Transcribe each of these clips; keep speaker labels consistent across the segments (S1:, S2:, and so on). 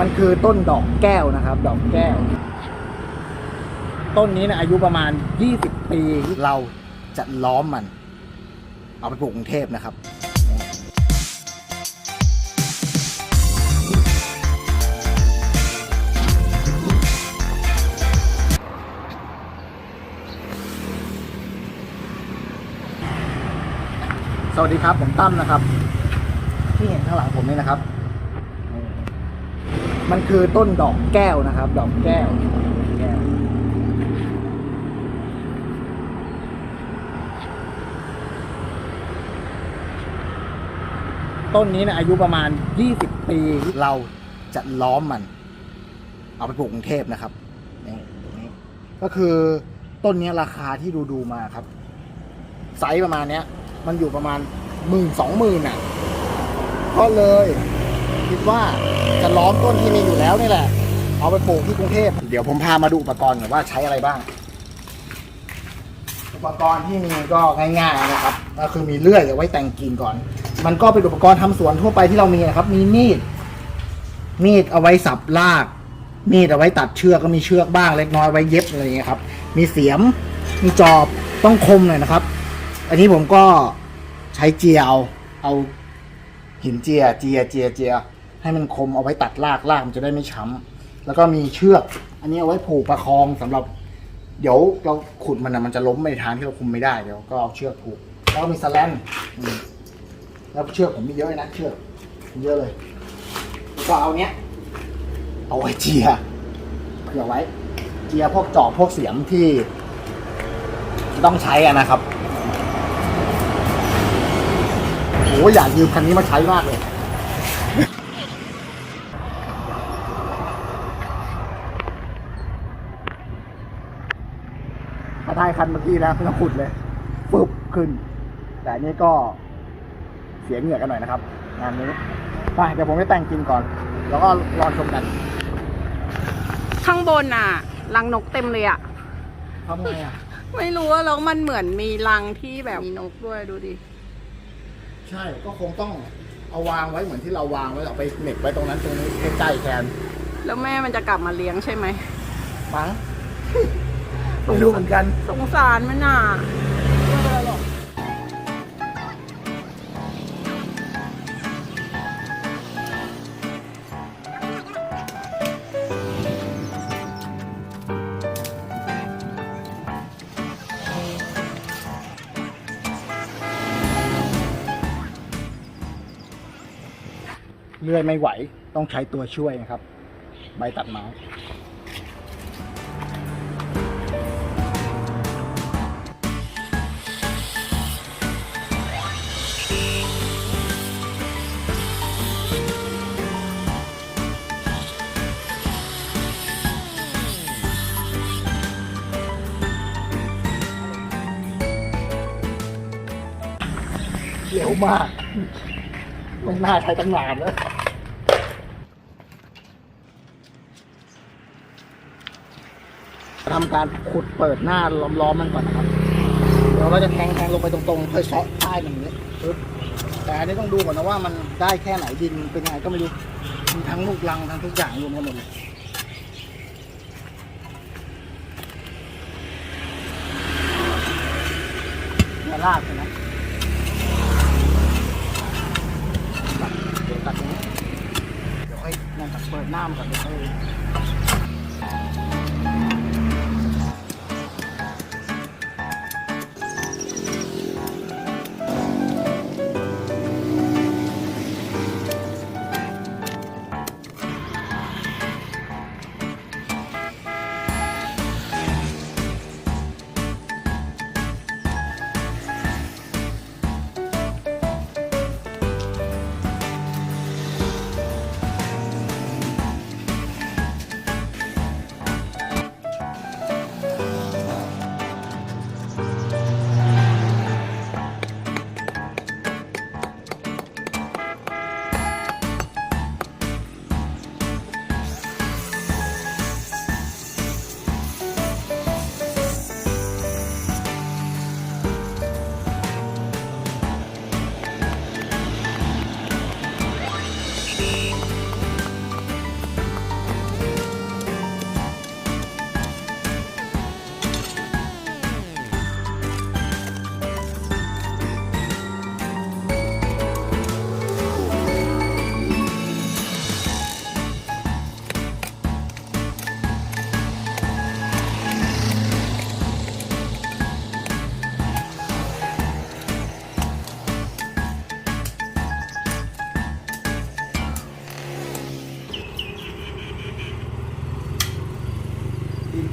S1: มันคือต้นดอกแก้วนะครับ ดอกแก้ว ต้นนี้นะอายุประมาณ 20 ปีเราจะล้อมมัน เอาไปปลูกกรุงเทพนะครับสวัสดีครับ ผมตั้มนะครับ ที่เห็นข้างหลังผมนี่นะครับ มันคือต้นดอกแก้วนะครับ ดอกแก้วแก้วต้นนี้นะอายุประมาณ 20 ปีเราจะล้อมมัน เอาไปปลูกกรุงเทพนะครับนี่ตรงนี้ ก็คือต้นนี้ราคาที่ดูดูมาครับ ไซส์ประมาณเนี้ย มันอยู่ประมาณหมื่นสองหมื่นอะ ก็เลย คิดว่าจะล้อมต้นที่มีอยู่แล้วนี่แหละ เอาไปปลูกที่กรุงเทพเดี๋ยวผมพามาดูอุปกรณ์ก่อนว่าใช้อะไรบ้าง อุปกรณ์ที่มีก็ง่ายๆนะครับ ก็คือมีเลื่อยเอาไว้แต่งกิ่งก่อน มันก็เป็นอุปกรณ์ทำสวนทั่วไปที่เรามีนะครับ มีมีด มีดเอาไว้สับราก มีดเอาไว้ตัดเชือกก็มีเชือกบ้างเล็กน้อยไว้เย็บอะไรอย่างเงี้ยครับ มีเสียม มีจอบต้องคมหน่อยนะครับ อันนี้ผมก็ใช้เจียเอาเอาหินเจีย เจีย เจีย เจีย ให้มันคมเอาไว้ตัดรากรากมันจะได้ไม่ช้ำแล้วก็มีเชือก อันนี้เอาไว้ผูกประคองสำหรับ เดี๋ยวเราขุดมันนะมันจะล้มไปทางที่เราคุมไม่ได้เดี๋ยวก็เอาเชือกผูกแล้วก็มีสแลนอืมแล้วเชือกผมมีเยอะเลยนะเชือกมีเยอะเลยแล้วก็เอาเนี้ยเอาไว้เจียเผื่อไว้ เจียพวกจอบพวกเสียมที่ ต้องใช้อะนะครับโอ้อยากยืมคันนี้มาใช้มากเลย ถ้าได้ คันเมื่อกี้นะไม่ต้องขุดเลยฟึบขึ้น แต่อันนี้ก็เสียเหงื่อกันหน่อยนะครับ งานนี้ไปเดี๋ยวผมไปแต่งกินก่อน แล้วก็รอชมกัน
S2: ข้างบนอะรังนกเต็มเลยอะ
S1: ทำไงอะ
S2: ไม่รู้ว่าแล้วมันเหมือนมีรังที่แบบมีนกด้วยดูดิ
S1: ใช่ก็คงต้องเอาวางไว้เหมือนที่เราวางไว้เอาไปเหน็บไว้ตรงนั้นตรงนี้ใกล้ๆแทน
S2: แล้วแม่มันจะกลับมาเลี้ยงใช่ไหม
S1: มั้ง ไม่รู้เหมือนกัน
S2: สงสารมันอะ
S1: เป็นไรหรอกเลื่อยไม่ไหวต้องใช้ตัวช่วยนะครับ ใบตัดไม้ มากไม่น่าใช้ตั้งนานแล้วทำการขุดเปิดหน้าล้อมๆมันก่อนนะครับ เดี๋ยวเราจะแทงแทงลงไปตรงๆค่อยเซาะใต้มันอย่างนี้ปึ๊บแต่อันนี้ต้องดูก่อนนะว่ามันได้แค่ไหนดินเป็นยังไงก็ไม่รู้มีทั้งลูกรังทั้งทุกอย่างรวมกันหมดเลยเนี่ยลากนะ นั่นตัดเปิดหน้ามันก่อนเดี๋ยวค่อย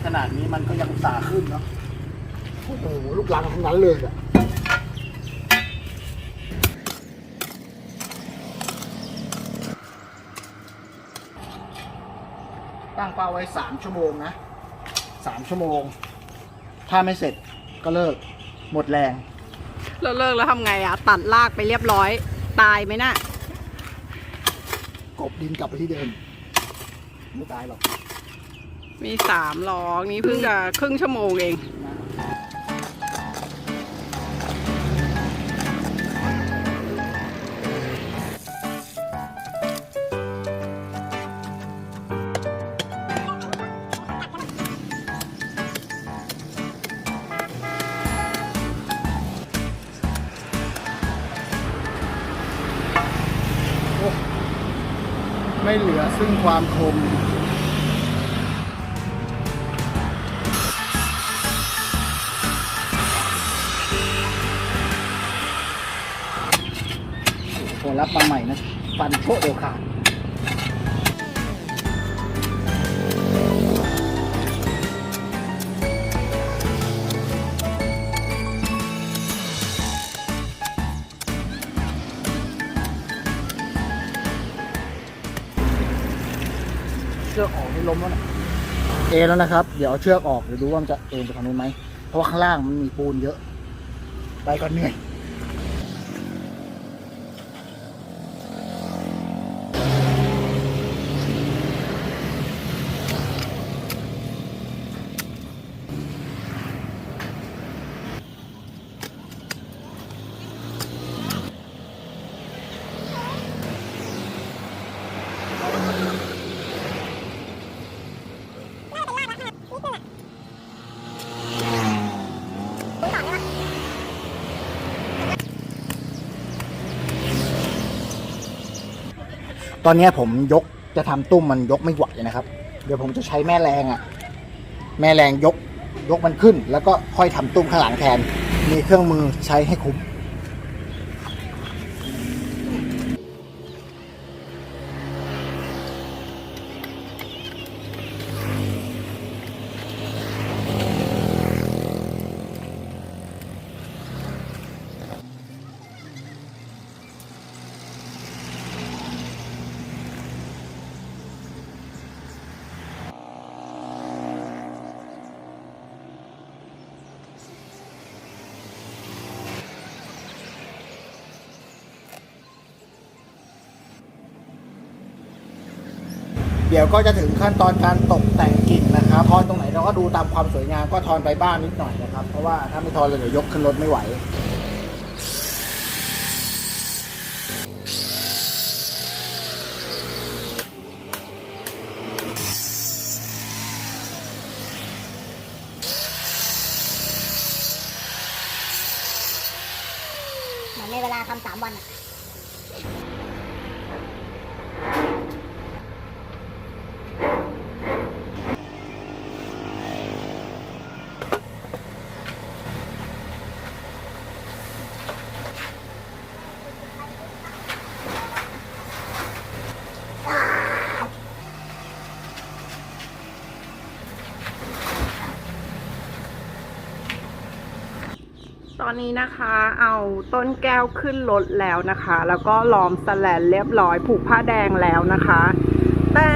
S1: ขนาดนี้มันก็ยังอุตสาห์ขึ้นเนาะโอ้โหลูกหลังทั้งนั้นเลยอะตั้งเป้าไว้สามชั่วโมงนะสามชั่วโมง ถ้าไม่เสร็จก็เลิก หมดแรง
S2: แล้วเลิกแล้วทำไงอะตัดลากไปเรียบร้อย ตายไหมน่ะ
S1: กบดินกลับไปที่เดิม ไม่ตายหรอก
S2: มีสามล้อนี้เพิ่งจะครึ่งชั่วโมงเอง
S1: ไม่เหลือซึ่งความคม นะฟันโชะเดียวขาดเชือกออกนี่ล้มแล้วนะเอแล้วนะครับ เดี๋ยวเอาเชือกออกเดี๋ยวดูว่ามันจะเอ็นไปทางนู้นไหมเพราะว่าข้างล่างมันมีปูนเยอะ ไปก่อนเหนื่อย ตอนนี้ผมยกจะทำตุ้มมันยกไม่ไหวนะครับ เดี๋ยวผมจะใช้แม่แรงอะ่ะ แม่แรงยกยกมันขึ้น แล้วก็ค่อยทำตุ้มข้างหลังแทน มีเครื่องมือใช้ให้คุ้ม เดี๋ยวก็จะถึงขั้นตอนการตกแต่งกิ่งนะครับทอนตรงไหนเราก็ดูตามความสวยงามก็ทอนไปบ้างนิดหน่อยนะครับ เพราะว่าถ้าไม่ทอนเลยเดี๋ยวยกขึ้นรถไม่ไหว
S3: เหมือนในเวลาทำสามวันอะ
S2: ตอนนี้นะคะเอาต้นแก้วขึ้นรถแล้วนะคะ แล้วก็ล้อมสแลนเรียบร้อยผูกผ้าแดงแล้วนะคะ แต่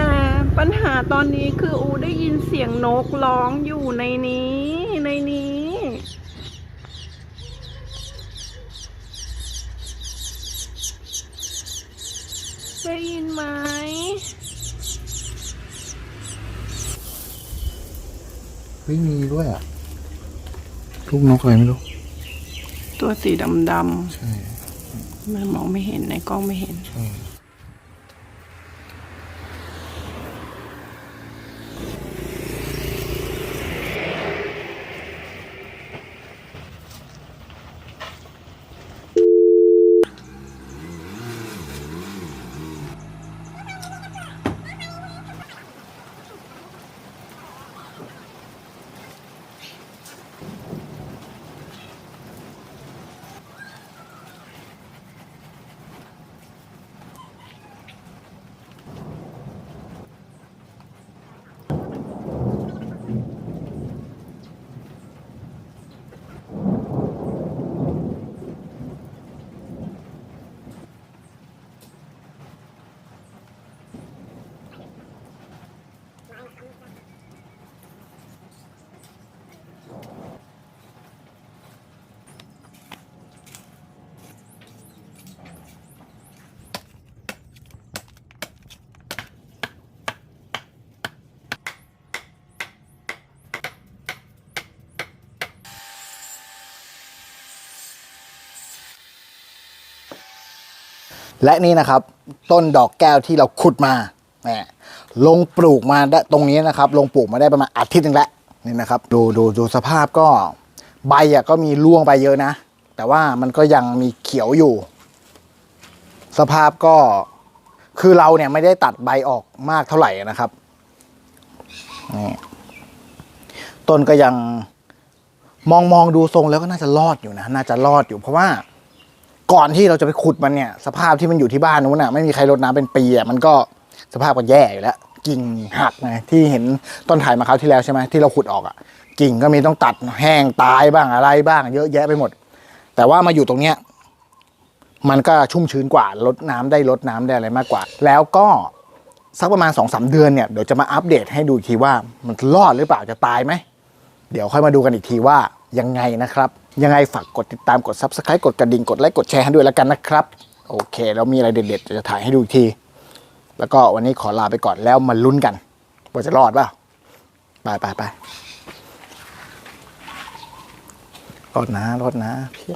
S2: ปัญหาตอนนี้คืออูได้ยินเสียงนกร้องอยู่ในนี้ในนี้ ได้ยินไหม
S1: เฮ้ยมีด้วยอะลูกนกอะไรไม่รู้
S2: ตัวสีดำ
S1: ใช่
S2: ๆมันมองไม่เห็นในกล้องไม่เห็น
S1: เและนี่นะครับต้นดอกแก้วที่เราขุดมาแหมลงปลูกมาได้ตรงนี้นะครับ ลงปลูกมาได้ประมาณอาทิตย์หนึงแล้วนี่นะครับ ดูดูดูสภาพก็ใบอะก็มีร่วงไปเยอะนะ แต่ว่ามันก็ยังมีเขียวอยู่ สภาพก็คือเราเนี่ยไม่ได้ตัดใบออกมากเท่าไหร่นะครับนี่ต้นก็ยังมองมองดูทรงแล้วก็น่าจะรอดอยู่นะ น่าจะรอดอยู่เพราะว่า ก่อนที่เราจะไปขุดมันเนี่ย สภาพที่มันอยู่ที่บ้านนู้นน่ะไม่มีใครรดน้ำเป็นปีอะมันก็สภาพก็แย่อยู่แล้ว กิ่งหักไงที่เห็นต้นถ่ายมาคราวที่แล้วใช่ไหมที่เราขุดออกอะกิ่งก็มีต้องตัดแห้งตายบ้างอะไรบ้าง เยอะแยะไปหมด แต่ว่ามาอยู่ตรงเนี้ยมันก็ชุ่มชื้นกว่าลดน้ำได้ลดน้ำได้อะไรมากกว่า แล้วก็สักประมาณ2อสเดือนเนี่ยเดี๋ยวจะมาอัปเดตให้ดูอีกทีว่ามันรอดหรือเปล่าจะตายไหม เดี๋ยวค่อยมาดูกันอีกทีว่ายังไงนะครับ ยังไงฝากกดติดตามกด subscribe กดกระดิ่งกดไลค์กดแชร์ให้ด้วยแล้วกันนะครับ โอเค แล้วมีอะไรเด็ดๆ จะถ่ายให้ดูอีกที แล้วก็วันนี้ขอลาไปก่อนแล้วมาลุ้นกันว่าจะรอดเปล่าไปไปไปรอดนะรอดนะพี่